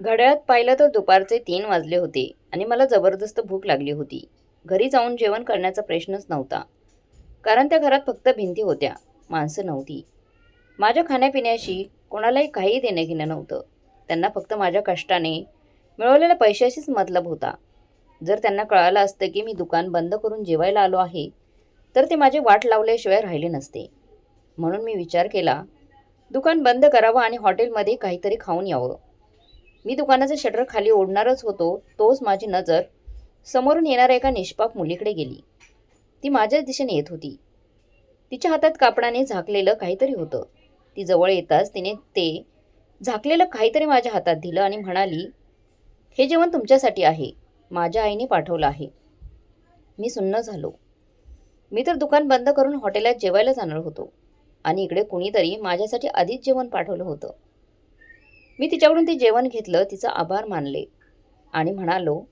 घड्याळात पाहिलं तर दुपारचे तीन वाजले होते आणि मला जबरदस्त भूक लागली होती. घरी जाऊन जेवण करण्याचा प्रश्नच नव्हता. कारण त्या घरात फक्त भिंती होत्या. माणसं नव्हती. माझ्या खाण्यापिण्याशी कोणालाही काही देणं घेणं नव्हतं. त्यांना फक्त माझ्या कष्टाने मिळवलेल्या पैशाशीच मतलब होता. जर त्यांना कळालं असतं की मी दुकान बंद करून जेवायला आलो आहे तर ते माझे वाट लावल्याशिवाय राहिले नसते. म्हणून मी विचार केला दुकान बंद करावं आणि हॉटेलमध्ये काहीतरी खाऊन यावं. मी दुकानाचं शटर खाली ओढणारच होतो तोच माझी नजर समोरून येणाऱ्या एका निष्पाप मुलीकडे गेली. ती माझ्याच दिशेने येत होती. तिच्या हातात कापडाने झाकलेलं काहीतरी होतं. ती जवळ येताच तिने ते झाकलेलं काहीतरी माझ्या हातात दिलं आणि म्हणाली हे जेवण तुमच्यासाठी आहे. माझ्या आईने पाठवलं आहे. मी सुन्न झालो. मी तर दुकान बंद करून हॉटेलात जेवायला जाणार होतो आणि इकडे कुणीतरी माझ्यासाठी आधीच जेवण पाठवलं होतं. मी तिच्याकडून ते जेवण घेतलं तिचा आभार मानले आणि म्हणालो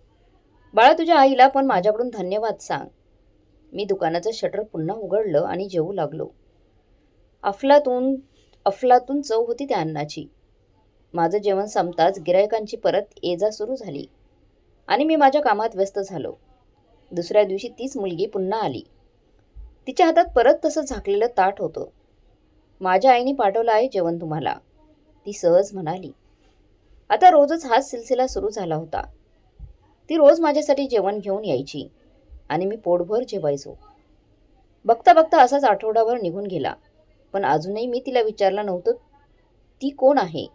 बाळा तुझ्या आईला पण माझ्याकडून धन्यवाद सांग. मी दुकानाचं शटर पुन्हा उघडलं आणि जेवू लागलो. अफलातून अफलातून चव होती त्या अन्नाची. माझं जेवण संपताच गिरायकांची परत ये जा सुरू झाली आणि मी माझ्या कामात व्यस्त झालो. दुसऱ्या दिवशी तीच मुलगी पुन्हा आली. तिच्या हातात परत तसं झाकलेलं ताट होतं. माझ्या आईने पाठवलं आहे जेवण तुम्हाला. ती सहज म्हणाली आता रोजच हाच सिलसिला सुरू झाला होता. ती रोज माझ्यासाठी जेवण घेऊन यायची आणि मी पोटभर जेवायचो. बघता बघता असाच आठवडाभर निघून गेला पण अजूनही मी तिला विचारलं नव्हतं ती कोण आहे?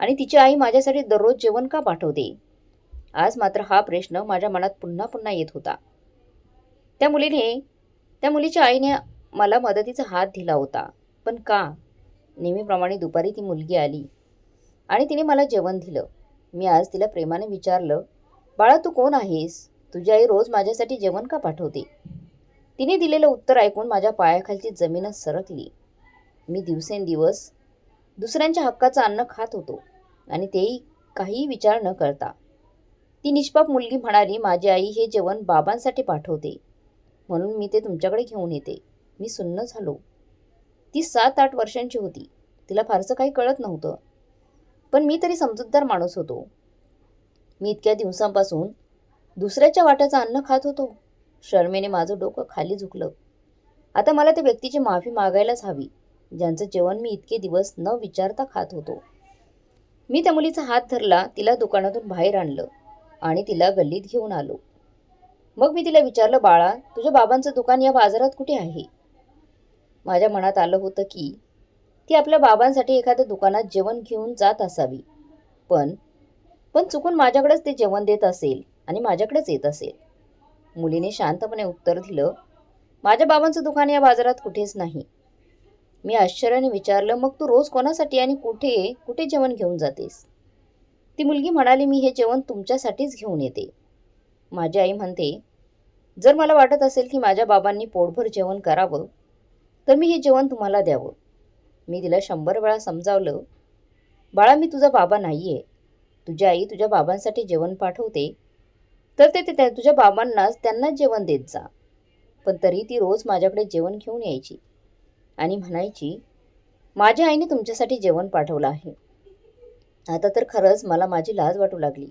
आणि तिची आई माझ्यासाठी दररोज जेवण का पाठवते? आज मात्र हा प्रश्न माझ्या मनात पुन्हा पुन्हा येत होता. त्या मुलीने त्या मुलीच्या आईने मला मदतीचा हात दिला होता पण का? नेहमीप्रमाणे दुपारी ती मुलगी आली. आणि तिने मला जेवण दिलं. मी आज तिला प्रेमाने विचारलं बाळा तू कोण आहेस? तुझी आई रोज माझ्यासाठी जेवण का पाठवते? तिने दिलेलं उत्तर ऐकून माझ्या पायाखालची जमीनच सरकली. मी दिवसेंदिवस दुसऱ्यांच्या हक्काचं अन्न खात होतो आणि तेही काहीही विचार न करता. ती निष्पाप मुलगी म्हणाली माझी आई हे जेवण बाबांसाठी पाठवते. म्हणून मी ते तुमच्याकडे घेऊन येते. मी सुन्न झालो. ती सात आठ वर्षांची होती. तिला फारसं काही कळत नव्हतं. पण मी तरी समजूतदार माणूस होतो. मी इतक्या दिवसांपासून दुसऱ्याच्या वाट्याचं अन्न खात होतो. शर्मेने माझं डोकं खाली झुकलं. आता मला त्या व्यक्तीची माफी मागायलाच हवी ज्यांचं जेवण मी इतके दिवस न विचारता खात होतो. मी त्या मुलीचा हात धरला तिला दुकानातून बाहेर आणलं आणि तिला गल्लीत घेऊन आलो. मग मी तिला विचारलं बाळा तुझ्या बाबांचं दुकान या बाजारात कुठे आहे? माझ्या मनात आलं होतं की ती आपल्या बाबांसाठी एखाद्या दुकानात जेवण घेऊन जात असावी. पण पण चुकून माझ्याकडेच ते जेवण देत असेल आणि माझ्याकडेच येत असेल. मुलीने शांतपणे उत्तर दिलं माझ्या बाबांचं दुकान या बाजारात कुठेच नाही. मी आश्चर्याने विचारलं मग तू रोज कोणासाठी आणि कुठे कुठे जेवण घेऊन जातेस? ती मुलगी म्हणाली मी हे जेवण तुमच्यासाठीच घेऊन येते. माझी आई म्हणते जर मला वाटत असेल की माझ्या बाबांनी पोटभर जेवण करावं तर मी हे जेवण तुम्हाला द्यावं. मी तिला शंभर वेळा समजावलं बाळा मी तुझा बाबा नाही आहे तुझी आई तुझ्या बाबांसाठी जेवण पाठवते. तर ते त्या तुझ्या बाबांनाच त्यांनाच जेवण देत जा. पण तरी ती रोज माझ्याकडे जेवण घेऊन यायची आणि म्हणायची माझ्या आईने तुमच्यासाठी जेवण पाठवलं आहे. आता तर खरंच मला माझी लाज वाटू लागली.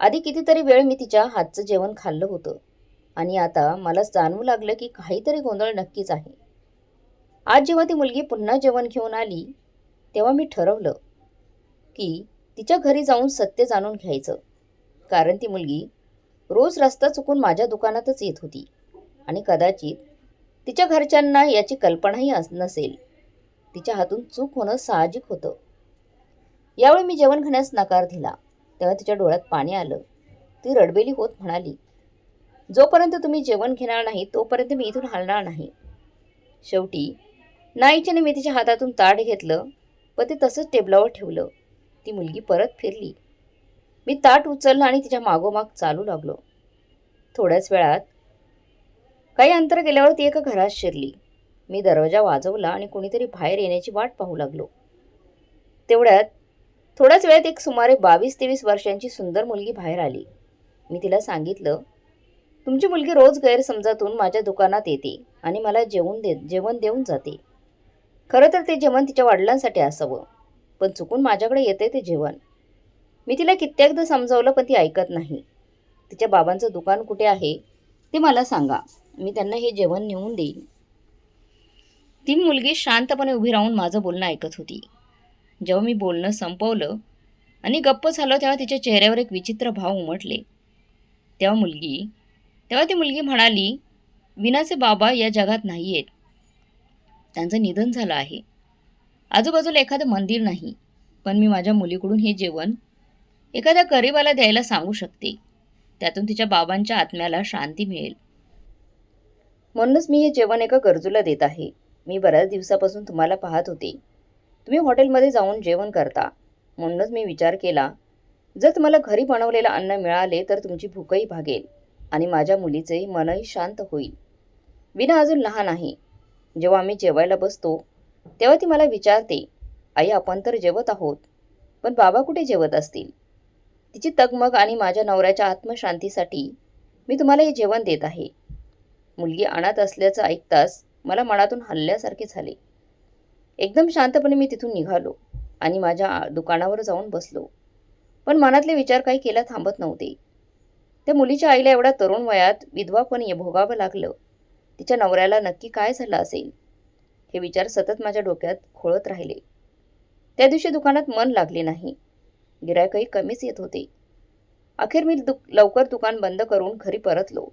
आधी कितीतरी वेळ मी तिच्या हातचं जेवण खाल्लं होतं आणि आता मला जाणवू लागलं की काहीतरी गोंधळ नक्कीच आहे. आज जेव्हा ती मुलगी पुन्हा जेवण घेऊन आली तेव्हा मी ठरवलं की तिच्या घरी जाऊन सत्य जाणून घ्यायचं. कारण ती मुलगी रोज रस्ता चुकून माझ्या दुकानातच येत होती आणि कदाचित तिच्या घरच्यांना याची कल्पनाही नसेल. तिच्या हातून चूक होणं साहजिक होतं. यावेळी मी जेवण घेण्यास नकार दिला. तेव्हा तिच्या डोळ्यात पाणी आलं. ती रडबेली होत म्हणाली जोपर्यंत तुम्ही जेवण घेणार नाही तोपर्यंत मी इथून हलणार नाही. शेवटी नाईच्याने मी तिच्या हातातून ताट घेतलं पण ते तसंच टेबलावर ठेवलं. ती मुलगी परत फिरली. मी ताट उचललं आणि तिच्या मागोमाग चालू लागलो. थोड्याच वेळात काही अंतर गेल्यावर ती एका घरात शिरली. मी दरवाजा वाजवला आणि कोणीतरी बाहेर येण्याची वाट पाहू लागलो. तेवढ्यात थोड्याच वेळात एक सुमारे बावीस तेवीस वर्षांची सुंदर मुलगी बाहेर आली. मी तिला सांगितलं तुमची मुलगी रोज गैरसमजातून माझ्या दुकानात येते आणि मला जेवण दे जेवण देऊन जाते. खरं तर ते जेवण तिच्या वडिलांसाठी असावं पण चुकून माझ्याकडे येते ते जेवण. मी तिला कित्येकदा समजावलं पण ती ऐकत नाही. तिच्या बाबांचं दुकान कुठे आहे ते मला सांगा. मी त्यांना हे जेवण नेऊन देईन. ती मुलगी शांतपणे उभी राहून माझं बोलणं ऐकत होती. जेव्हा मी बोलणं संपवलं आणि गप्प झालो तेव्हा तिच्या चेहऱ्यावर एक विचित्र भाव उमटले. तेव्हा मुलगी तेव्हा ती मुलगी म्हणाली विनाचे बाबा या जगात नाही आहेत त्यांचं निधन झालं आहे. आजूबाजूला एखादं मंदिर नाही पण मी माझ्या मुलीकडून हे जेवण एखाद्या गरीबाला द्यायला सांगू शकते. त्यातून तिच्या बाबांच्या आत्म्याला शांती मिळेल. म्हणूनच मी हे जेवण एका गरजूला देत आहे. मी बऱ्याच दिवसापासून तुम्हाला पाहत होते. तुम्ही हॉटेलमध्ये जाऊन जेवण करता. म्हणूनच मी विचार केला जर तुम्हाला घरी बनवलेलं अन्न मिळाले तर तुमची भूकही भागेल आणि माझ्या मुलीचेही मनही शांत होईल. विना अजून लहान आहे. जेव्हा आम्ही जेवायला बसतो तेव्हा ती मला विचारते आई आपण तर जेवत आहोत पण बाबा कुठे जेवत असतील? तिची तगमग आणि माझ्या नवऱ्याच्या आत्मशांतीसाठी मी तुम्हाला हे जेवण देत आहे. मुलगी अनाथ असल्याचं ऐकताच मला मनातून हल्ल्यासारखे झाले. एकदम शांतपणे मी तिथून निघालो आणि माझ्या आ- दुकानावर जाऊन बसलो. पण मनातले विचार काही केला थांबत नव्हते. त्या मुलीच्या आईला एवढ्या तरुण वयात विधवापण भोगावं लागलं. तिच्या नवऱ्याला नक्की काय झालं असेल? हे विचार सतत माझ्या डोक्यात खोळत राहिले. त्या दिवशी दुकानात मन लागले नाही. गिरायकही कमीच येत होते. अखेर मी दु लवकर दुकान बंद करून घरी परतलो.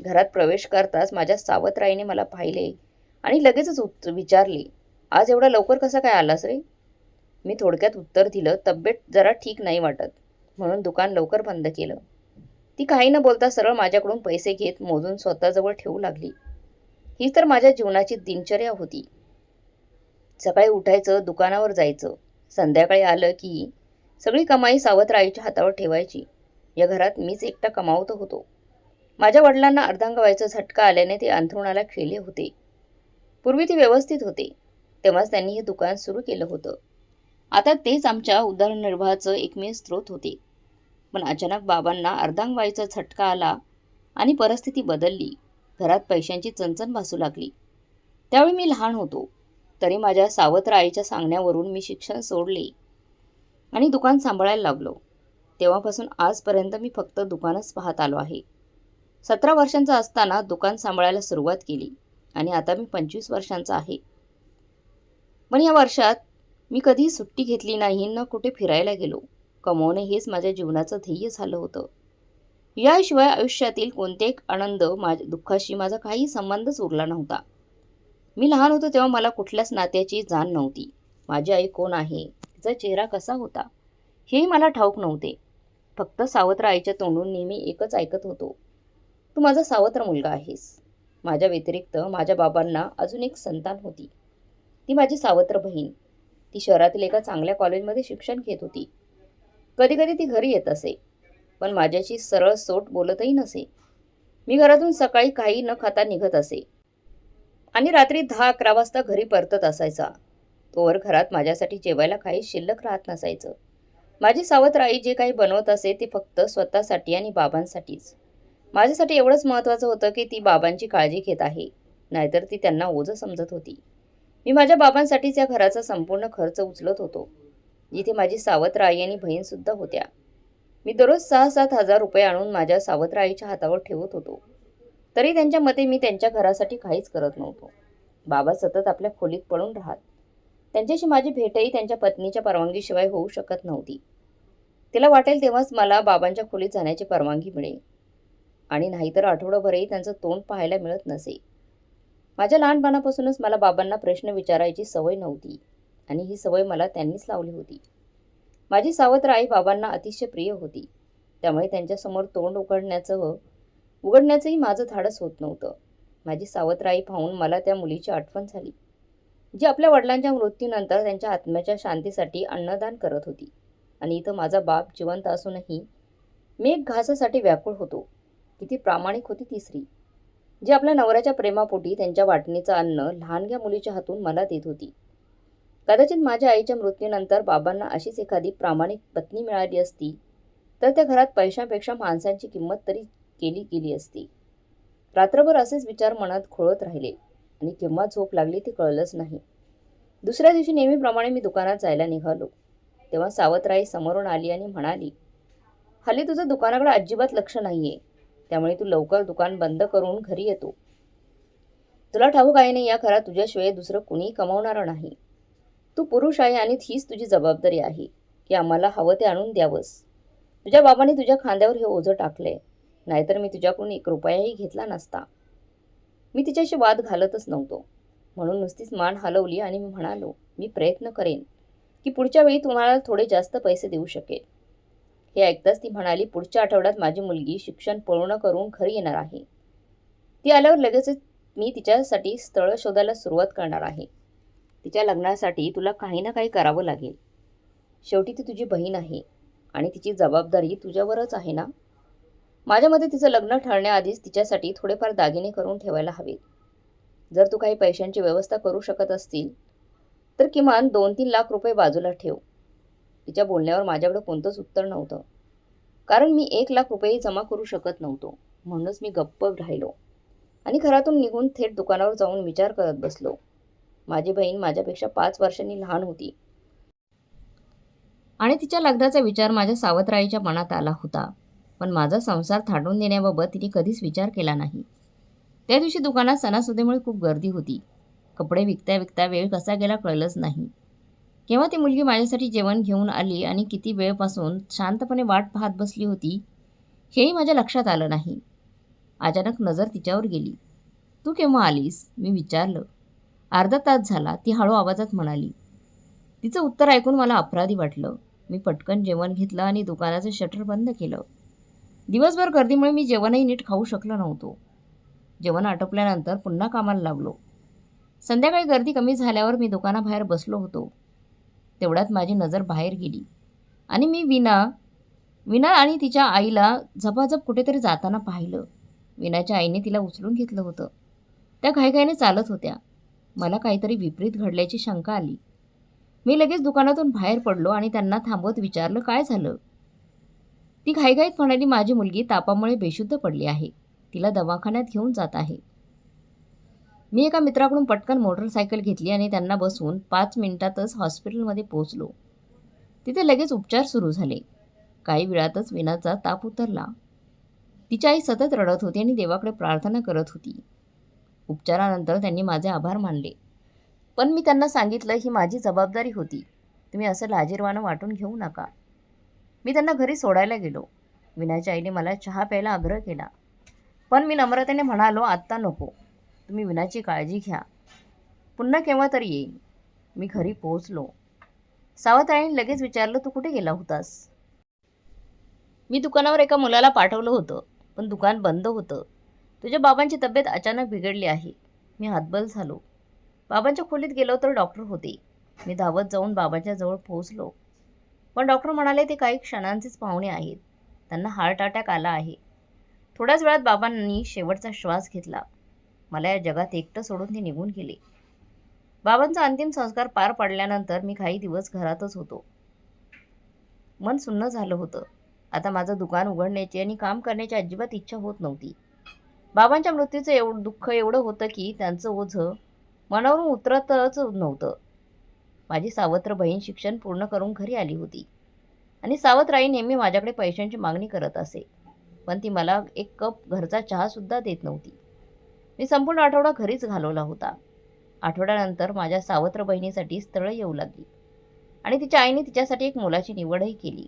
घरात प्रवेश करताच माझ्या सावत्राईने मला पाहिले आणि लगेचच उत विचारले आज एवढा लवकर कसा काय आलास रे? मी थोडक्यात उत्तर दिलं तब्येत जरा ठीक नाही वाटत. म्हणून दुकान लवकर बंद केलं. ती काही न बोलता सरळ माझ्याकडून पैसे घेत मोजून स्वतःजवळ ठेवू लागली. ही तर माझ्या जीवनाची दिनचर्या होती. सकाळी उठायचं दुकानावर जायचं. संध्याकाळी आलं की सगळी कमाई सावत्राईच्या हातावर ठेवायची. या घरात मीच एकटा कमावत होतो. माझ्या वडिलांना अर्धांगवायचा झटका आल्याने ते अंथरुणाला खेळले होते. पूर्वी ते व्यवस्थित होते. तेव्हाच त्यांनी हे दुकान सुरू केलं होतं. आता तेच आमच्या उदरनिर्वाहाचं एकमेव स्रोत होते. पण अचानक बाबांना अर्धांगवाईचा झटका आला आणि परिस्थिती बदलली. घरात पैशांची चणचण भासू लागली. त्यावेळी मी लहान होतो. तरी माझ्या सावत्र आईच्या सांगण्यावरून मी शिक्षण सोडले आणि दुकान सांभाळायला लागलो. तेव्हापासून आजपर्यंत मी फक्त दुकानच पाहत आलो आहे. सतरा वर्षांचा असताना दुकान सांभाळायला सुरुवात केली आणि आता मी पंचवीस वर्षांचा आहे. पण या वर्षात मी कधी सुट्टी घेतली नाही न कुठे फिरायला गेलो. कमवणे हेच माझ्या जीवनाचं ध्येय झालं होतं. याशिवाय आयुष्यातील कोणतेक आनंद माझ्या दुःखाशी माझा काही संबंधच उरला नव्हता. मी लहान होतो तेव्हा मला कुठल्याच नात्याची जाण नव्हती. माझी आई कोण आहे? तिचा चेहरा कसा होता? हेही मला ठाऊक नव्हते. फक्त सावत्र आईच्या तोंडून नेहमी एकच ऐकत होतो. तू माझा सावत्र मुलगा आहेस. माझ्या व्यतिरिक्त माझ्या बाबांना अजून एक संतान होती. ती माझी सावत्र बहीण. ती शहरातील एका चांगल्या कॉलेजमध्ये शिक्षण घेत होती. कधी कधी ती घरी येत असे. पण माझ्याशी सरळ सोट बोलतही नसे. मी घरातून सकाळी काही न खाता निघत असे. आणि रात्री दहा अकरा वाजता घरी परतत असायचा. तोवर घरात माझ्यासाठी जेवायला काही शिल्लक राहत नसायचं. माझी सावत्र आई जे काही बनवत असे ते फक्त स्वतःसाठी आणि बाबांसाठीच. माझ्यासाठी एवढंच महत्त्वाचं होतं की ती बाबांची काळजी घेत आहे. नाहीतर ती त्यांना ओझं समजत होती. मी माझ्या बाबांसाठीच या घराचा संपूर्ण खर्च उचलत होतो. जिथे माझी सावतराई आई आणि बहीणसुद्धा होत्या. मी दररोज सहा सात हजार रुपये आणून माझ्या सावतराईच्या हातावर ठेवत होतो. तरी त्यांच्या मते मी त्यांच्या घरासाठी काहीच करत नव्हतो. बाबा सतत आपल्या खोलीत पळून राहत. त्यांच्याशी माझी भेटही त्यांच्या पत्नीच्या परवानगीशिवाय होऊ शकत नव्हती. तिला वाटेल तेव्हाच मला बाबांच्या खोलीत जाण्याची परवानगी मिळेल. आणि नाहीतर आठवडाभरही त्यांचं तोंड पाहायला मिळत नसे. माझ्या लहानपणापासूनच मला बाबांना प्रश्न विचारायची सवय नव्हती. आणि ही सवय मला त्यांनीच लावली होती. माझी सावत्र आई बाबांना अतिशय प्रिय होती. त्यामुळे त्यांच्यासमोर तोंड उघडण्याचं उघडण्याचंही माझं धाडस होत नव्हतं. माझी सावत्र आई पाहून मला त्या मुलीची आठवण झाली जी आपल्या वडिलांच्या मृत्यूनंतर त्यांच्या आत्म्याच्या शांतीसाठी अन्नदान करत होती. आणि इथं माझा बाप जिवंत असूनही मी एक घासासाठी व्याकुळ होतो किती प्रामाणिक होती तिसरी जी आपल्या नवऱ्याच्या प्रेमापोटी त्यांच्या वाटणीचं अन्न लहानग्या मुलीच्या हातून मला देत होती. कदाचित माझ्या आईच्या मृत्यूनंतर बाबांना अशीच एखादी प्रामाणिक पत्नी मिळाली असती तर त्या घरात पैशांपेक्षा माणसांची किंमत तरी केली गेली असती. रात्रभर असेच विचार मनात खोळत राहिले आणि केव्हा झोप लागली ते कळलंच नाही. दुसऱ्या दिवशी नेहमीप्रमाणे मी दुकानात जायला निघालो. तेव्हा सावतराई समोरून आली आणि म्हणाली हल्ली तुझं दुकानाकडे अजिबात लक्ष नाही आहे त्यामुळे तू लवकर दुकान बंद करून घरी येतो. तुला ठाऊक आहे नाही या घरात तुझ्याशिवाय दुसरं कुणी कमावणारं नाही. तू पुरुष आहे आणि हीच तुझी जबाबदारी आहे की आम्हाला हवं ते आणून द्यावंस. तुझ्या बाबाने तुझ्या खांद्यावर हे ओझं टाकलंय नाहीतर मी तुझ्याकडून एक रुपयाही घेतला नसता. मी तिच्याशी वाद घालतच नव्हतो. म्हणून नुसतीच मान हलवली आणि मी म्हणालो मी प्रयत्न करेन की पुढच्या वेळी तुम्हाला थोडे जास्त पैसे देऊ शकेल हे ऐकताच ती म्हणाली पुढच्या आठवड्यात माझी मुलगी शिक्षण पूर्ण करून घरी येणार आहे. ती आल्यावर लगेचच मी तिच्यासाठी स्थळं शोधायला सुरुवात करणार आहे. तिच्या लग्नासाठी तुला काही ना काही करावं लागेल. शेवटी ती तुझी बहीण आहे आणि तिची जबाबदारी तुझ्यावरच आहे ना? माझ्या मते तिचं लग्न ठरण्याआधीच तिच्यासाठी थोडेफार दागिने करून ठेवायला हवेत. जर तू काही पैशांची व्यवस्था करू शकत असतील तर किमान दोन तीन लाख रुपये बाजूला ठेव. तिच्या बोलण्यावर माझ्याकडे कोणतंच उत्तर नव्हतं. कारण मी एक लाख रुपये जमा करू शकत नव्हतो. म्हणूनच मी गप्प राहिलो आणि घरातून निघून थेट दुकानावर जाऊन विचार करत बसलो. माझी बहीण माझ्यापेक्षा पाच वर्षांनी लहान होती. आणि तिच्या लग्नाचा विचार माझ्या सावत्राईच्या मनात आला होता. पण माझा संसार थाटून देण्याबाबत तिने कधीच विचार केला नाही. त्या दिवशी दुकानात सणासुदीमुळे खूप गर्दी होती. कपडे विकता विकता वेळ कसा गेला कळलंच नाही. केव्हा ती मुलगी माझ्यासाठी जेवण घेऊन आली आणि किती वेळपासून शांतपणे वाट पाहत बसली होती हेही माझ्या लक्षात आलं नाही. अचानक नजर तिच्यावर गेली. तू केव्हा आलीस? मी विचारलं. अर्धा तास झाला ती हळू आवाजात म्हणाली तिचं उत्तर ऐकून मला अपराधी वाटलं. मी पटकन जेवण घेतलं आणि दुकानाचं शटर बंद केलं. दिवसभर गर्दीमुळे मी जेवणही नीट खाऊ शकलो नव्हतो. जेवण आटोपल्यानंतर पुन्हा कामाला लागलो. संध्याकाळी गर्दी कमी झाल्यावर मी दुकानाबाहेर बसलो होतो. तेवढ्यात माझी नजर बाहेर गेली. आणि मी विना विना आणि तिच्या आईला झपाझप कुठेतरी जाताना पाहिलं. विनाच्या आईने तिला उचलून घेतलं होतं. त्या घाईघाईने चालत होत्या. मला काहीतरी विपरीत घडल्याची शंका आली. मी लगेच दुकानातून बाहेर पडलो आणि त्यांना थांबवत विचारलं काय झालं? ती घाईघाईत म्हणाली माझी मुलगी तापामुळे बेशुद्ध पडली आहे. तिला दवाखान्यात घेऊन जात आहे. मी एका मित्राकडून पटकन मोटरसायकल घेतली आणि त्यांना बसवून पाच मिनिटातच हॉस्पिटलमध्ये पोहोचलो. तिथे लगेच उपचार सुरू झाले. काही वेळातच विनाचा ताप उतरला. तिची आई सतत रडत होती आणि देवाकडे प्रार्थना करत होती. उपचारानंतर त्यांनी माझे आभार मानले. पण मी त्यांना सांगितलं ही माझी जबाबदारी होती. तुम्ही असं लाजीरवानं वाटून घेऊ नका. मी त्यांना घरी सोडायला गेलो. विनाच्या आईने मला चहा प्यायला आग्रह केला. पण मी नम्रतेने म्हणालो आत्ता नको. तुम्ही विनाची काळजी घ्या. पुन्हा केव्हा तरी येईन. मी घरी पोहोचलो. सावताईने लगेच विचारलं तू कुठे गेला होतास? मी दुकानावर एका मुलाला पाठवलं होतं पण दुकान बंद होतं. तुझ्या बाबांची तब्येत अचानक बिघडली आहे. मी हातबल झालो. बाबांच्या खोलीत गेलो तर डॉक्टर होते. मी धावत जाऊन बाबांच्या जवळ पोहोचलो. पण डॉक्टर म्हणाले ते काही क्षणांचेच पाहुणे आहेत. त्यांना हार्ट अटॅक आला आहे. थोड्याच वेळात बाबांनी शेवटचा श्वास घेतला. मला या जगात एकटं सोडून ते निघून गेले. बाबांचा अंतिम संस्कार पार पडल्यानंतर मी काही दिवस घरातच होतो. मन सुन्न झालं होतं. आता माझं दुकान उघडण्याची आणि काम करण्याची अजिबात इच्छा होत नव्हती. बाबांच्या मृत्यूचं एवढं दुःख एवढं होतं की त्यांचं ओझं मनावरून उतरतच नव्हतं. माझी सावत्र बहीण शिक्षण पूर्ण करून घरी आली होती. आणि सावत्राई नेहमी माझ्याकडे पैशांची मागणी करत असे. पण ती मला एक कप घरचा चहासुद्धा देत नव्हती. मी संपूर्ण आठवडा घरीच घालवला होता. आठवड्यानंतर माझ्या सावत्र बहिणीसाठी स्थळं येऊ लागली. आणि तिच्या आईने तिच्यासाठी एक मुलाची निवडही केली.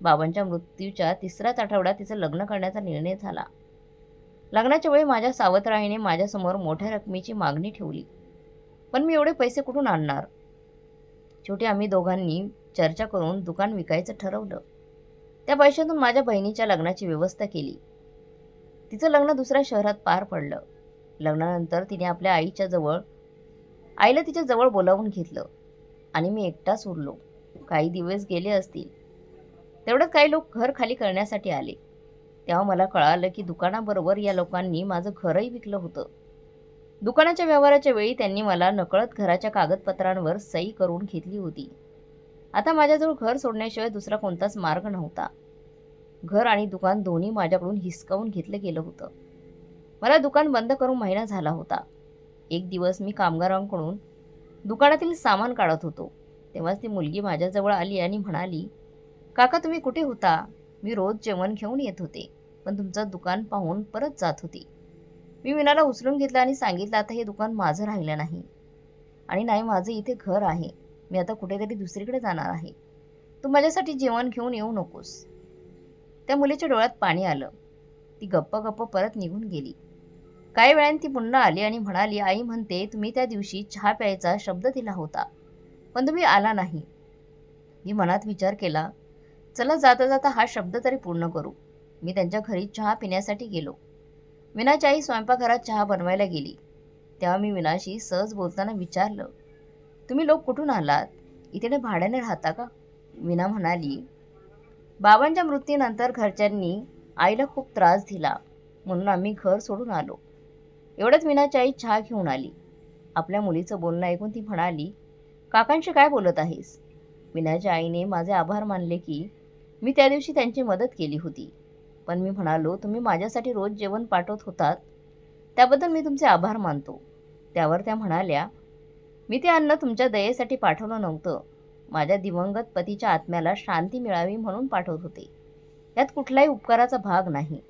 बाबांच्या मृत्यूच्या तिसऱ्याच आठवड्यात तिचं लग्न करण्याचा निर्णय झाला. लग्नाच्या वेळी माझ्या सावतराईने माझ्यासमोर मोठ्या रकमेची मागणी ठेवली. पण मी एवढे पैसे कुठून आणणार? शेवटी आम्ही दोघांनी चर्चा करून दुकान विकायचं ठरवलं. त्या पैशातून माझ्या बहिणीच्या लग्नाची व्यवस्था केली. तिचं लग्न दुसऱ्या शहरात पार पडलं. लग्नानंतर तिने आपल्या आईच्या जवळ आईला तिच्या जवळ बोलावून घेतलं आणि मी एकटाच उरलो काही दिवस गेले असतील. तेवढ्यात काही लोक घर खाली करण्यासाठी आले. तेव्हा मला कळालं की दुकानाबरोबर या लोकांनी माझं घरही विकलं होतं. दुकानाच्या व्यवहाराच्या वेळी त्यांनी मला नकळत घराच्या कागदपत्रांवर सही करून घेतली होती. आता माझ्याजवळ घर सोडण्याशिवाय दुसरा कोणताच मार्ग नव्हता. घर आणि दुकान दोन्ही माझ्याकडून हिसकावून घेतलं गेलं होतं. मला दुकान बंद करून महिना झाला होता. एक दिवस मी कामगारांकडून दुकानातील सामान काढत होतो. तेव्हाच ती मुलगी माझ्याजवळ आली आणि म्हणाली काका तुम्ही कुठे होता? मी रोज जेवण घेऊन येत होते पण तुमचं दुकान पाहून परत जात होती. मी विनाला उचलून घेतलं आणि सांगितलं आता हे दुकान माझं राहिलं नाही आणि नाही माझं इथे घर आहे. मी आता कुठेतरी दुसरीकडे जाणार आहे. तू माझ्यासाठी जेवण घेऊन येऊ नकोस. त्या मुलीच्या डोळ्यात पाणी आलं. ती गप्प गप्प परत निघून गेली. काही वेळाने ती पुन्हा आली आणि म्हणाली आई म्हणते तुम्ही त्या दिवशी चहा प्यायचा शब्द दिला होता पण तुम्ही आला नाही. मी मनात विचार केला चला जाता जाता हा शब्द तरी पूर्ण करू. मी त्यांच्या घरी चहा पिण्यासाठी गेलो. विनाची आई स्वयंपाकघरात चहा बनवायला गेली. तेव्हा मी विनाशी सहज बोलताना विचारलं तुम्ही लोक कुठून आलात? इथे भाड्याने राहता का? विना म्हणाली बाबांच्या मृत्यूनंतर घरच्यांनी आईला खूप त्रास दिला म्हणून आम्ही घर सोडून आलो. एवढ्यात विनाची आई चहा घेऊन आली. आपल्या मुलीचं बोलणं ऐकून ती म्हणाली काकांशी काय बोलत आहेस? विनाच्या आईने माझे आभार मानले की मी त्या दिवशी त्यांची मदत केली होती. पण मी म्हणालो तुम्ही माझ्यासाठी रोज जेवण पाठवत होतात. त्याबद्दल मी तुमचे आभार मानतो. त्यावर त्या म्हणाल्या मी ते अन्न तुमच्या दयेसाठी पाठवलं नव्हतं. माझ्या दिवंगत पतीच्या आत्म्याला शांती मिळावी म्हणून पाठवत होते. यात कुठलाही उपकाराचा भाग नाही.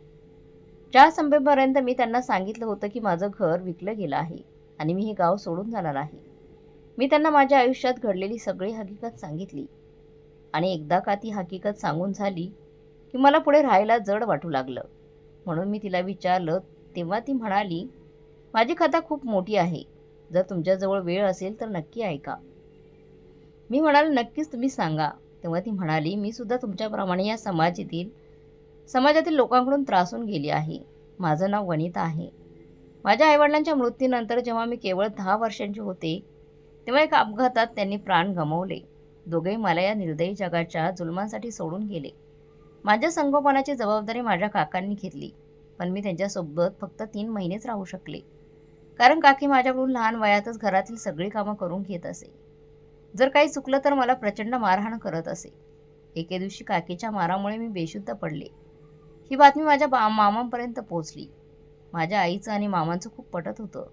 चार संपेपर्यंत मी त्यांना सांगितलं होतं की माझं घर विकलं गेलं आहे आणि मी हे गाव सोडून जाणार आहे मी त्यांना माझ्या आयुष्यात घडलेली सगळी हकीकत सांगितली. आणि एकदा का ती हकीकत सांगून झाली की मला पुढे राहायला जड वाटू लागलं. म्हणून मी तिला विचारलं तेव्हा ती म्हणाली माझी कथा खूप मोठी आहे. जर तुमच्याजवळ वेळ असेल तर नक्की ऐका. मी म्हणाल नक्कीच तुम्ही सांगा. तेव्हा ती म्हणाली मी सुद्धा तुमच्याप्रमाणे या समाजातील समाजातील लोकांकडून त्रासून गेली आहे. माझं नाव वनिता आहे. माझ्या आईवडिलांच्या मृत्यूनंतर जेव्हा मी केवळ दहा वर्षांचे होते तेव्हा एका अपघातात त्यांनी प्राण गमावले. दोघेही मला या निर्दयी जगाच्या जुलमांसाठी सोडून गेले. माझ्या संगोपनाची जबाबदारी माझ्या काकांनी घेतली पण मी त्यांच्यासोबत फक्त तीन महिनेच राहू शकले. कारण काकी माझ्याकडून लहान वयातच घरातील सगळी कामं करून घेत असे. जर काही चुकलं तर मला प्रचंड मारहाण करत असे. एके दिवशी काकीच्या मारामुळे मी बेशुद्ध पडले. ही बातमी माझ्या बा मामांपर्यंत पोहोचली. माझ्या आईचं आणि मामांचं खूप पटत होतं.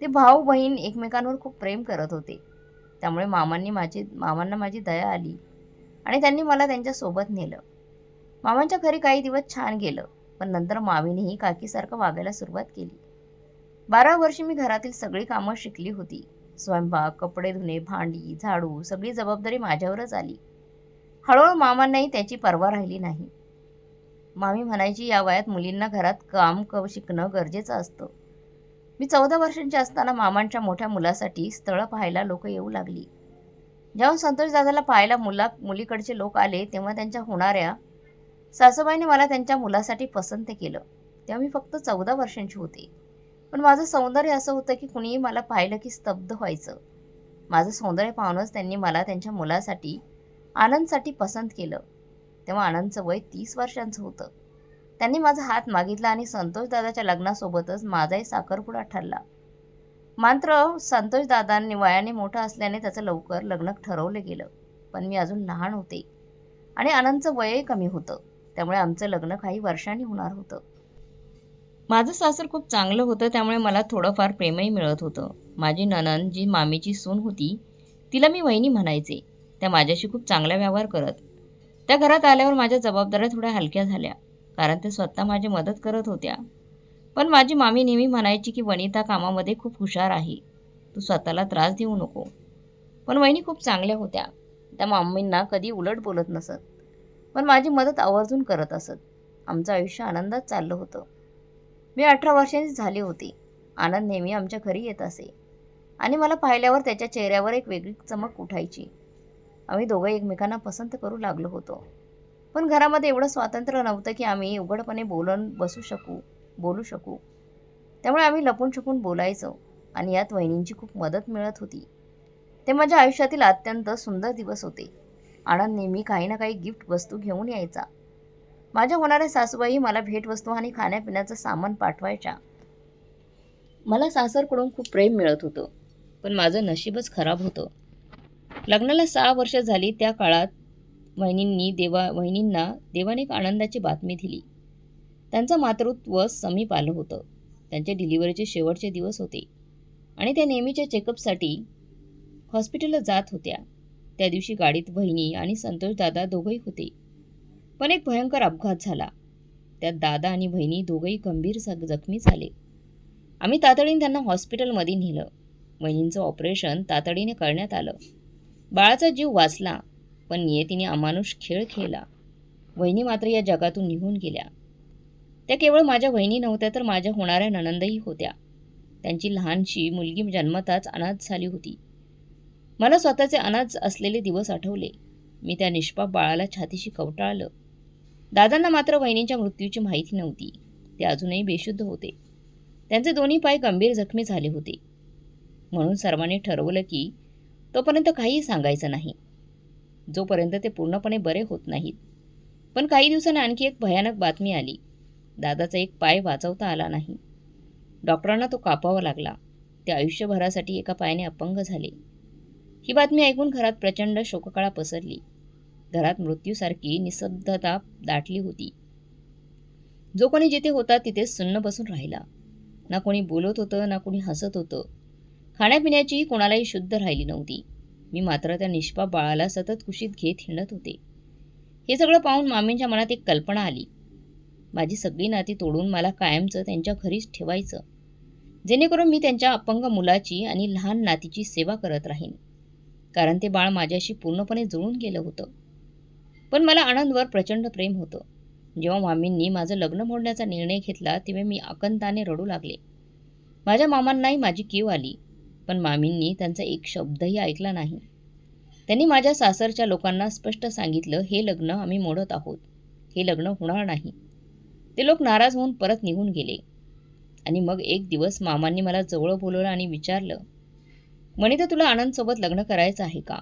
ते भाऊ बहीण एकमेकांवर खूप प्रेम करत होते. त्यामुळे मामांनी माझी मामांना माझी दया आली आणि त्यांनी मला त्यांच्यासोबत नेलं. मामांच्या घरी काही दिवस छान गेलं पण नंतर मामीनेही काकीसारखं वागायला सुरुवात केली. बारा वर्षी मी घरातील सगळी कामं शिकली होती. स्वयंपाक कपडे धुणे भांडी झाडू सगळी जबाबदारी माझ्यावरच आली. हळूहळू मामांनाही त्याची पर्वा राहिली नाही. मामी म्हणायची या वयात मुलींना घरात काम क शिकणं गरजेचं असतं. मी चौदा वर्षांची असताना मामांच्या मोठ्या मुलासाठी स्थळं पाहायला लोक येऊ लागली. जेव्हा संतोष दादाला पाहायला मुला मुलीकडचे लोक आले तेव्हा त्यांच्या होणाऱ्या सासूबाईने मला त्यांच्या मुलासाठी पसंत केलं. तेव्हा मी फक्त चौदा वर्षांची होते. पण माझं सौंदर्य असं होतं की कुणीही मला पाहिलं की स्तब्ध व्हायचं. माझं सौंदर्य पाहूनच त्यांनी मला त्यांच्या मुलासाठी आनंदसाठी पसंत केलं. तेव्हा आनंदचं वय तीस वर्षांचं होतं. त्यांनी माझा हात मागितला आणि संतोष दादाच्या लग्नासोबतच माझाही साखरपुडा ठरला. मात्र संतोष दादांनी वयाने मोठा असल्याने त्याचं लवकर लग्न ठरवलं गेलं. पण मी अजून लहान होते. आणि आनंदचं वयही कमी होतं. त्यामुळे आमचं लग्न काही वर्षांनी होणार होतं. माझं सासर खूप चांगलं होतं त्यामुळे मला थोडंफार प्रेमही मिळत होतं. माझी ननंद जी मामीची सून होती तिला मी वहिनी म्हणायचे. त्या माझ्याशी खूप चांगला व्यवहार करत. त्या घरात आल्यावर माझ्या जबाबदाऱ्या थोड्या हलक्या झाल्या. कारण ते स्वतः माझी मदत करत होत्या. पण माझी मामी नेहमी म्हणायची की वनिता कामामध्ये खूप हुशार आहे. तू स्वतःला त्रास देऊ नको. पण वहिनी खूप चांगल्या होत्या. त्या मामींना कधी उलट बोलत नसत. पण माझी मदत आवर्जून करत असत. आमचं आयुष्य आनंदात चाललं होतं. मी अठरा वर्षांची झाली होती. आनंद नेहमी आमच्या घरी येत असे. आणि मला पाहिल्यावर त्याच्या चेहऱ्यावर एक वेगळी चमक उठायची. आम्ही दोघं एकमेकांना पसंत करू लागलो होतो. पण घरामध्ये एवढं स्वातंत्र्य नव्हतं की आम्ही उघडपणे बोलून बसू शकू बोलू शकू. त्यामुळे आम्ही लपून छपून बोलायचो आणि यात वहिनींची खूप मदत मिळत होती. ते माझ्या आयुष्यातील अत्यंत सुंदर दिवस होते. आनंद नेहमी काही ना काही गिफ्ट वस्तू घेऊन यायचा. माझ्या होणाऱ्या सासूबाई मला भेटवस्तू आणि खाण्यापिण्याचं सामान पाठवायच्या. मला सासरकडून खूप प्रेम मिळत होतं पण माझं नशीबच खराब होतं. लग्नाला सहा वर्ष झाली त्या काळात वहिनींनी देवा वहिनींना देवाने एक आनंदाची बातमी दिली. त्यांचं मातृत्व समीप आलं होतं. त्यांच्या डिलिव्हरीचे शेवटचे दिवस होते. आणि त्या नेहमीच्या चेकअपसाठी हॉस्पिटलला जात होत्या. त्या दिवशी गाडीत बहिणी आणि संतोष दादा दोघंही होते. पण एक भयंकर अपघात झाला. त्यात दादा आणि बहिणी दोघंही गंभीर जखमी झाले. आम्ही तातडीने त्यांना हॉस्पिटलमध्ये नेलं. बहिणींचं ऑपरेशन तातडीने करण्यात आलं. बाळाचा जीव वाचला. पण नियतीने अमानुष खेळ खेळला. वहिनी मात्र या जगातून निघून गेल्या. त्या केवळ माझ्या वहिनी नव्हत्या तर माझ्या होणाऱ्या ननंदही होत्या. त्यांची लहानशी मुलगी जन्मताच अनाथ झाली होती. मला स्वतःचे अनाथ असलेले दिवस आठवले. मी त्या निष्पाप बाळाला छातीशी कवटाळलं. दादांना मात्र वहिनीच्या मृत्यूची माहिती नव्हती. ते अजूनही बेशुद्ध होते. त्यांचे दोन्ही पाय गंभीर जखमी झाले होते. म्हणून सर्वांनी ठरवलं की तोपर्यंत काहीही सांगायचं नाही. जोपर्यंत ते पूर्णपणे बरे होत नाहीत. पण काही दिवसांनी आणखी एक भयानक बातमी आली. दादाचा एक पाय वाचवता आला नाही. डॉक्टरांना तो कापावा लागला. ते आयुष्यभरासाठी एका पायाने अपंग झाले. ही बातमी ऐकून घरात प्रचंड शोककळा पसरली. घरात मृत्यूसारखी निस्तब्धता दाटली होती. जो कोणी जिथे होता तिथे सुन्न बसून राहिला. ना कोणी बोलत होतं ना कोणी हसत होतं. खाण्यापिण्याचीही कोणालाही शुद्ध राहिली नव्हती. मी मात्र त्या निष्पाप बाळाला सतत कुशीत घेत हिंडत होते. हे सगळं पाहून मामींच्या मनात एक कल्पना आली. माझी सगळी नाती तोडून मला कायमचं त्यांच्या घरीच ठेवायचं. जेणेकरून मी त्यांच्या अपंग मुलाची आणि लहान नातीची सेवा करत राहीन. कारण ते बाळ माझ्याशी पूर्णपणे जुळून गेलं होतं. पण मला आनंदवर प्रचंड प्रेम होतं. जेव्हा मामींनी माझं लग्न मोडण्याचा निर्णय घेतला तेव्हा मी आकंताने रडू लागले. माझ्या मामांनाही माझी कीव आली. पण मामींनी त्यांचा एक शब्दही ऐकला नाही. त्यांनी माझ्या सासरच्या लोकांना स्पष्ट सांगितलं हे लग्न आम्ही मोडत आहोत. हे लग्न होणार नाही. ते लोक नाराज होऊन परत निघून गेले. आणि मग एक दिवस मामांनी मला जवळ बोलवलं आणि विचारलं म्हणे तर तुला आनंदसोबत लग्न करायचं आहे का?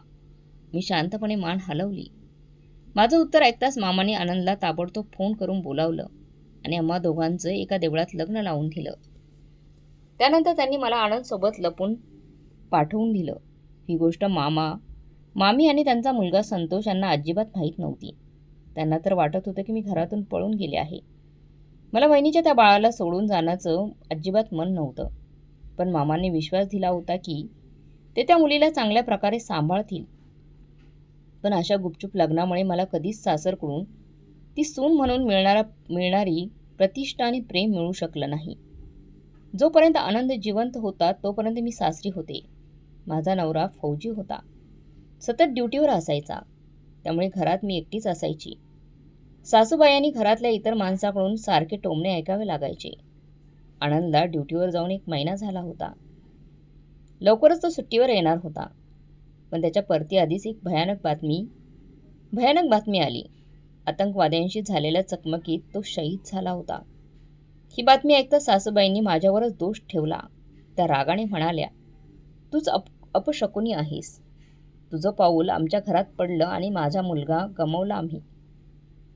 मी शांतपणे मान हलवली. माझं उत्तर ऐकताच मामाने आनंदला ताबडतोब फोन करून बोलावलं आणि आम्हा दोघांचं एका देवळात लग्न लावून दिलं. त्यानंतर त्यांनी मला आनंदसोबत लपून पाठवून दिलं. ही गोष्ट मामा मामी आणि त्यांचा मुलगा संतोष यांना अजिबात माहीत नव्हती. त्यांना तर वाटत होतं की मी घरातून पळून गेले आहे. मला वहिनीच्या त्या बाळाला सोडून जाण्याचं अजिबात मन नव्हतं. पण मामाने विश्वास दिला होता की ते त्या मुलीला चांगल्या प्रकारे सांभाळतील. पण अशा गुपचूप लग्नामुळे मला कधीच सासरकडून ती सून म्हणून मिळणारा मिळणारी प्रतिष्ठा आणि प्रेम मिळू शकलं नाही. जोपर्यंत आनंद जिवंत होता तोपर्यंत मी सासरी होते. माझा नवरा फौजी होता. सतत ड्युटीवर असायचा. त्यामुळे घरात मी एकटीच असायची. सासूबायांनी घरातल्या इतर माणसाकडून सारखे टोमणे ऐकावे लागायचे. आनंदला ड्युटीवर जाऊन एक महिना झाला होता. लवकरच तो सुट्टीवर येणार होता. पण त्याच्या परती आधीच एक भयानक बातमी भयानक बातमी आली. आतंकवाद्यांशी झालेल्या चकमकीत तो शहीद झाला होता. ही बातमी ऐकता सासूबाईंनी माझ्यावरच दोष ठेवला. त्या रागाने म्हणाल्या तूच अप अपशकुनी आहेस. तुझं पाऊल आमच्या घरात पडलं आणि माझा मुलगा गमावला आम्ही.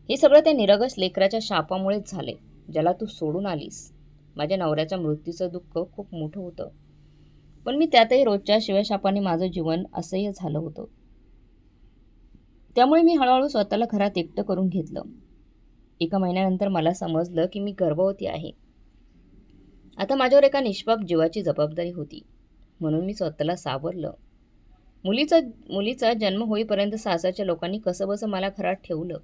हे सगळं त्या निरगस लेकराच्या शापामुळेच झाले ज्याला तू सोडून आलीस. माझ्या नवऱ्याच्या मृत्यूचं दुःख खूप मोठं होतं. पण मी त्यातही रोजच्या शिवशापाने माझं जीवन असह्य झालं होतं. त्यामुळे मी हळूहळू स्वतःला घरात एकटं करून घेतलं. एका महिन्यानंतर मला समजलं की मी गर्भवती आहे. आता माझ्यावर एका निष्पाप जीवाची जबाबदारी होती. म्हणून मी स्वतःला सावरलं. मुलीचा मुलीचा जन्म होईपर्यंत सासाच्या लोकांनी कसंबसं मला घरात ठेवलं.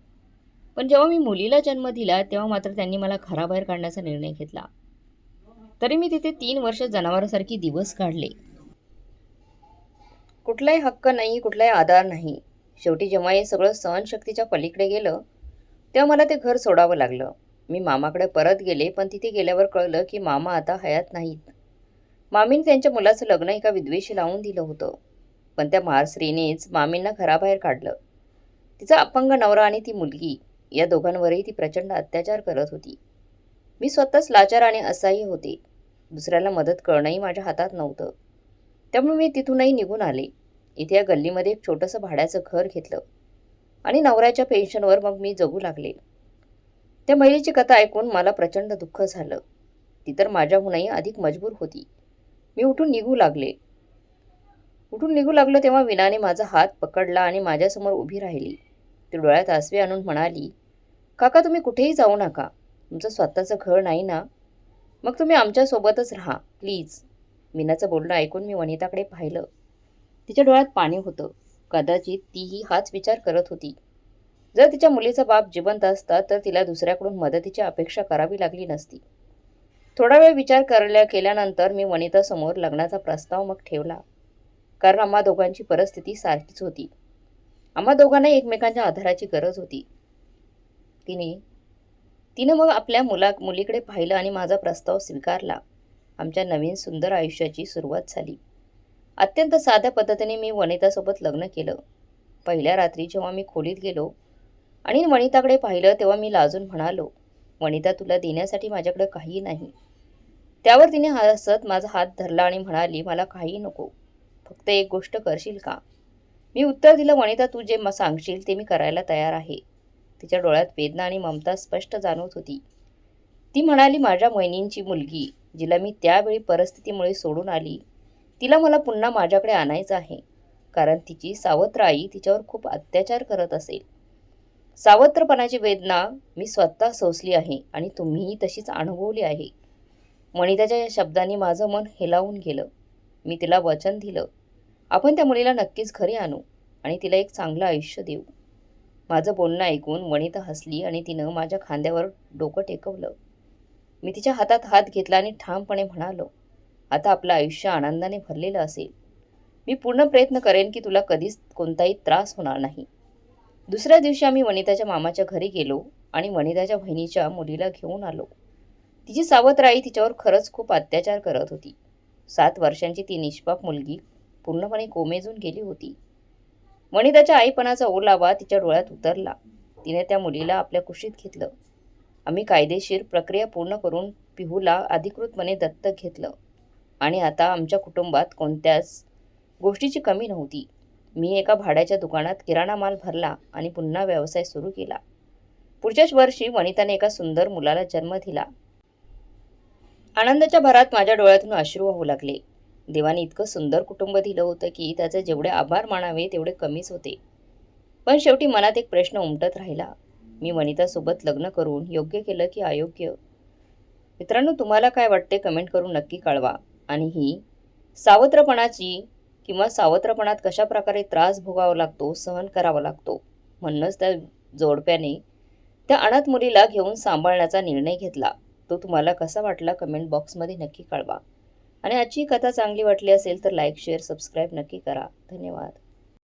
पण जेव्हा मी मुलीला जन्म दिला तेव्हा मात्र त्यांनी मला घराबाहेर काढण्याचा निर्णय घेतला. तरी मी तिथे तीन वर्ष जनावरासारखी दिवस काढले. कुठलाही हक्क नाही कुठलाही आधार नाही. शेवटी जेव्हा हे सगळं सहनशक्तीच्या पलीकडे गेलं तेव्हा मला ते घर सोडावं लागलं. मी मामाकडे परत गेले पण तिथे गेल्यावर कळलं की मामा आता हयात नाहीत. मामीन त्यांच्या मुलाचं लग्न एका विद्वेषी लावून दिलं होतं. पण त्या महारस्त्रीनेच मामींना घराबाहेर काढलं. तिचा अपंग नवरा आणि ती मुलगी या दोघांवरही ती प्रचंड अत्याचार करत होती. मी स्वतःच लाचार आणि असाही होते. दुसऱ्याला मदत करणंही माझ्या हातात नव्हतं. त्यामुळे मी तिथूनही निघून आले. इथे या गल्लीमध्ये एक छोटंसं भाड्याचं घर घेतलं. आणि नवऱ्याच्या पेन्शनवर मग मी जगू लागले. त्या महिलेची कथा ऐकून मला प्रचंड दुःख झालं. ती तर माझ्याहूनही अधिक मजबूर होती. मी उठून निघू लागले. उठून निघू लागलो तेव्हा विनाने माझा हात पकडला आणि माझ्यासमोर उभी राहिली. ती डोळ्यात आसवे आणून म्हणाली काका तुम्ही कुठेही जाऊ नका. तुमचं स्वतःचं घर नाही ना? मग तुम्ही आमच्यासोबतच राहा प्लीज. मीनाचं बोलणं ऐकून मी वनिताकडे पाहिलं. तिच्या डोळ्यात पाणी होतं. कदाचित तीही हाच विचार करत होती. जर तिच्या मुलीचा बाप जिवंत असता तर तिला दुसऱ्याकडून मदतीची अपेक्षा करावी लागली नसती. थोडा वेळ विचार करल्या केल्यानंतर मी वनितासमोर लग्नाचा प्रस्ताव मग ठेवला. कारण आम्हा दोघांची परिस्थिती सारखीच होती. आम्हा दोघांना एकमेकांच्या आधाराची गरज होती. तिने तिनं मग आपल्या मुला मुलीकडे पाहिलं आणि माझा प्रस्ताव स्वीकारला. आमच्या नवीन सुंदर आयुष्याची सुरुवात झाली. अत्यंत साध्या पद्धतीने मी वनितासोबत लग्न केलं. पहिल्या रात्री जेव्हा मी खोलीत गेलो आणि वनिताकडे पाहिलं तेव्हा मी लाजून म्हणालो वनिता तुला देण्यासाठी माझ्याकडे काही नाही. त्यावर तिने हसत माझा हात धरला आणि म्हणाली मला काही नको. फक्त एक गोष्ट करशील का? मी उत्तर दिलं वनिता तू जे म सांगशील ते मी करायला तयार आहे. तिच्या डोळ्यात वेदना आणि ममता स्पष्ट जाणवत होती. ती म्हणाली माझ्या बहिणींची मुलगी जिला मी त्यावेळी परिस्थितीमुळे सोडून आली तिला मला पुन्हा माझ्याकडे आणायचं आहे कारण तिची सावत्र आई तिच्यावर खूप अत्याचार करत असेल. सावत्रपणाची वेदना मी स्वतः सोसली आहे आणि तुम्हीही तशीच अनुभवली आहे. मणिताच्या या शब्दांनी माझं मन हेलावून गेलं. मी तिला वचन दिलं. आपण त्या मुलीला नक्कीच घरी आणू आणि तिला एक चांगलं आयुष्य देऊ. माझं बोलणं ऐकून मणिता हसली आणि तिनं माझ्या खांद्यावर डोकं टेकवलं. मी तिच्या हातात हात घेतला आणि ठामपणे म्हणालो आता आपलं आयुष्य आनंदाने भरलेलं असेल. मी पूर्ण प्रयत्न करेन की तुला कधीच कोणताही त्रास होणार नाही. दुसऱ्या दिवशी आम्ही वनिताच्या मामाच्या घरी गेलो आणि वनिताच्या बहिणीच्या मुलीला घेऊन आलो. तिची सावत्र आई तिच्यावर खरंच खूप अत्याचार करत होती. सात वर्षांची ती निष्पाप मुलगी पूर्णपणे कोमेजून गेली होती. वनिताच्या आईपणाचा ओलावा तिच्या डोळ्यात उतरला. तिने त्या मुलीला आपल्या कुशीत घेतलं. आम्ही कायदेशीर प्रक्रिया पूर्ण करून पिहूला अधिकृतपणे दत्तक घेतलं. आणि आता आमच्या कुटुंबात कोणत्याच गोष्टीची कमी नव्हती. मी एका भाड्याच्या दुकानात किराणा माल भरला आणि पुन्हा व्यवसाय सुरू केला. पुढच्याच वर्षी वनिताने एका सुंदर मुलाला जन्म दिला. आनंदाच्या भरात माझ्या डोळ्यातून अश्रू वाहू लागले. देवाने इतकं सुंदर कुटुंब दिलं होतं की त्याचे जेवढे आभार मानावे तेवढे कमीच होते. पण शेवटी मनात एक प्रश्न उमटत राहिला. मी वनितासोबत लग्न करून योग्य केलं की अयोग्य? मित्रांनो तुम्हाला काय वाटते कमेंट करून नक्की कळवा. आणि ही सावत्रपणाची किंवा सावत्रपणात कशा प्रकारे त्रास भोगावा लागतो सहन करावा लागतो म्हणूनच त्या जोडप्याने त्या अनाथ मुलीला घेऊन सांभाळण्याचा निर्णय घेतला. तो तुम्हाला कसा वाटला कमेंट बॉक्समध्ये नक्की कळवा. आणि आजची कथा चांगली वाटली असेल तर लाईक शेअर सबस्क्राईब नक्की करा. धन्यवाद.